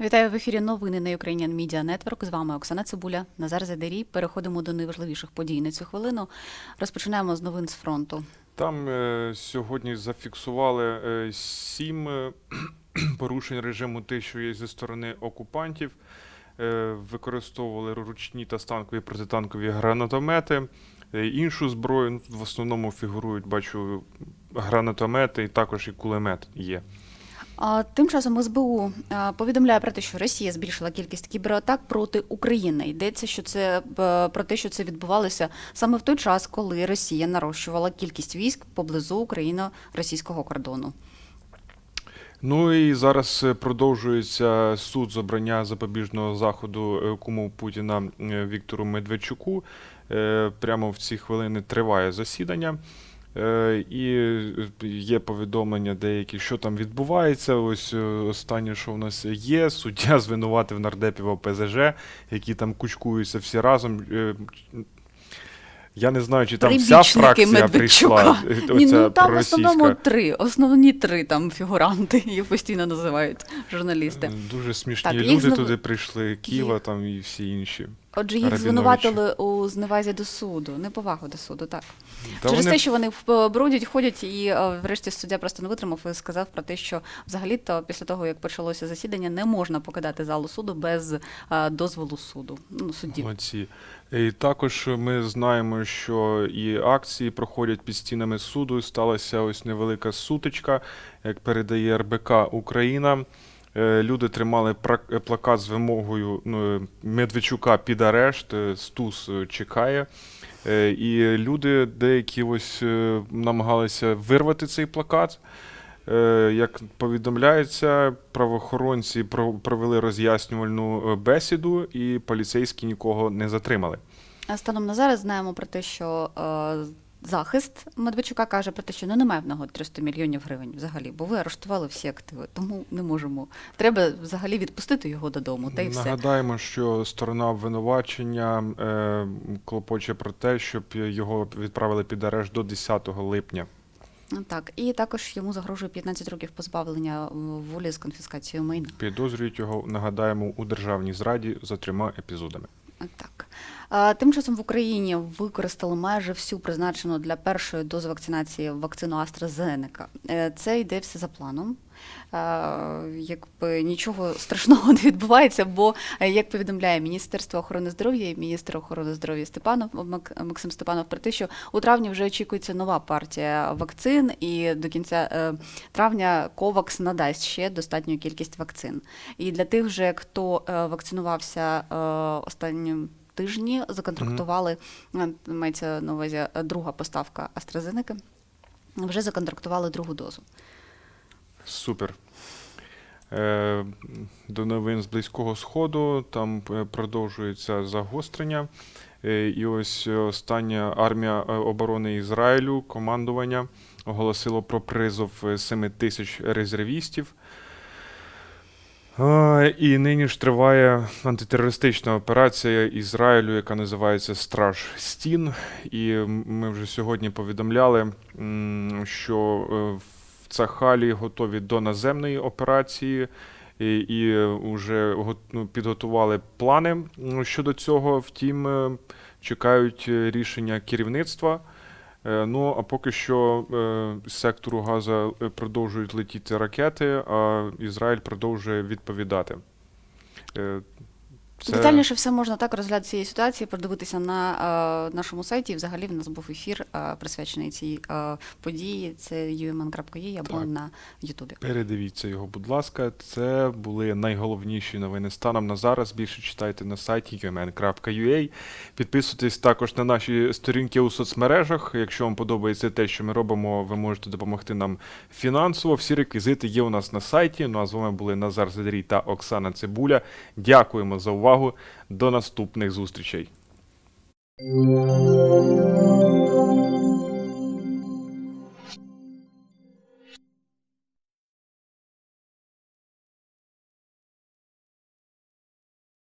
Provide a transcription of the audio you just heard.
Вітаю в ефірі новини на Ukrainian Media Network. З вами Оксана Цибуля, Назар Задарій. Переходимо до найважливіших подій на цю хвилину. Розпочинаємо з новин з фронту. Там е, сьогодні зафіксували е, сім е, порушень режиму тиші зі сторони окупантів. Е, використовували ручні та станкові протитанкові гранатомети. Е, іншу зброю ну, в основному фігурують, бачу, гранатомети і також і кулемет є. Тим часом СБУ повідомляє про те, що Росія збільшила кількість кібератак проти України. Йдеться, що це е, про те, що це відбувалося саме в той час, коли Росія нарощувала кількість військ поблизу україно-російського кордону. Ну і зараз е, продовжується суд з обрання запобіжного заходу е, куму Путіна е, Віктору Медведчуку. Е, Прямо в ці хвилини триває засідання. Е, І е, є повідомлення деякі, що там відбувається. Ось е, останнє, що в нас є. Суддя звинуватив нардепів ОПЗЖ, які там кучкуються всі разом. Я не знаю, чи там вся фракція Медведчука. прийшла. Ні, ну там в основному три, основні три там фігуранти, їх постійно називають журналісти. Дуже смішні Так, люди знов- туди прийшли, Ківа їх- там і всі інші. Отже, їх звинуватили у зневазі до суду, неповагу до суду, так. Та Через вони те, що вони в- бродять, ходять, і е, врешті суддя просто не витримав і сказав про те, що взагалі-то після того, як почалося засідання, не можна покидати залу суду без е, дозволу суду. Ну, суддів. молодці. І також ми знаємо, що і акції проходять під стінами суду. Сталася ось невелика сутичка, як передає РБК Україна. Е, Люди тримали пра- плакат з вимогою ну, Медведчука під арешт, е, Стус е, чекає. Е, І люди деякі ось е, намагалися вирвати цей плакат. Е, Як повідомляється, правоохоронці про- провели роз'яснювальну е, бесіду, і поліцейські нікого не затримали. А Станом на зараз знаємо про те, що е, захист Медведчука каже про те, що ну немає в нього 300 мільйонів гривень взагалі, бо ви арештували всі активи, тому не можемо. Треба взагалі відпустити його додому, та й все. Нагадаємо, що сторона обвинувачення е, клопоче про те, щоб його відправили під арешт до 10 липня. Ну, Так, і також йому загрожує 15 років позбавлення е, волі з конфіскацією майна. Підозрюють його, нагадаємо, у державній зраді за трьома епізодами. Так. Тим часом в Україні використали майже всю призначену для першої дози вакцинації вакцину AstraZeneca. Е, Це йде все за планом. Якби нічого страшного не відбувається, бо е, як повідомляє Міністерство охорони здоров'я і міністр охорони здоров'я Степанов Максим Степанов про те, що у травні вже очікується нова партія вакцин, і до кінця е, травня COVAX надасть ще достатню кількість вакцин. І для тих же, хто вакцинувався останнім тижні, законтрактували, е, мається на увазі е, друга поставка AstraZeneca, вже законтрактували другу дозу. Супер. Е, До новин з Близького Сходу. Там продовжується загострення. І ось остання армія оборони Ізраїлю, командування, оголосило про призов е, 7 тисяч резервістів. І нині ж триває антитерористична операція Ізраїлю, яка називається Страж Стін. І ми вже сьогодні повідомляли, що е, в Цахалі готові до наземної операції. І, і вже ну, підготували плани щодо цього. Втім, е, чекають е, рішення керівництва. Е, Ну а поки що е, з сектору Газа е, продовжують летіти ракети, а Ізраїль продовжує відповідати. Це... Детальніше все можна так розгляд цієї ситуації продивитися на е, нашому сайті. Взагалі в нас був ефір е, присвячений цій е, події. Це umn.ua або Так. на Ютубі. Передивіться його, будь ласка. Це були найголовніші новини станом на зараз. Більше читайте на сайті umn.ua. Підписуйтесь також на наші сторінки у соцмережах. Якщо вам подобається те, що ми робимо, ви можете допомогти нам фінансово. Всі реквізити є у нас на сайті. Ну а з вами були Назар Задрій та Оксана Цибуля. Дякуємо за увагу. До наступних зустрічей.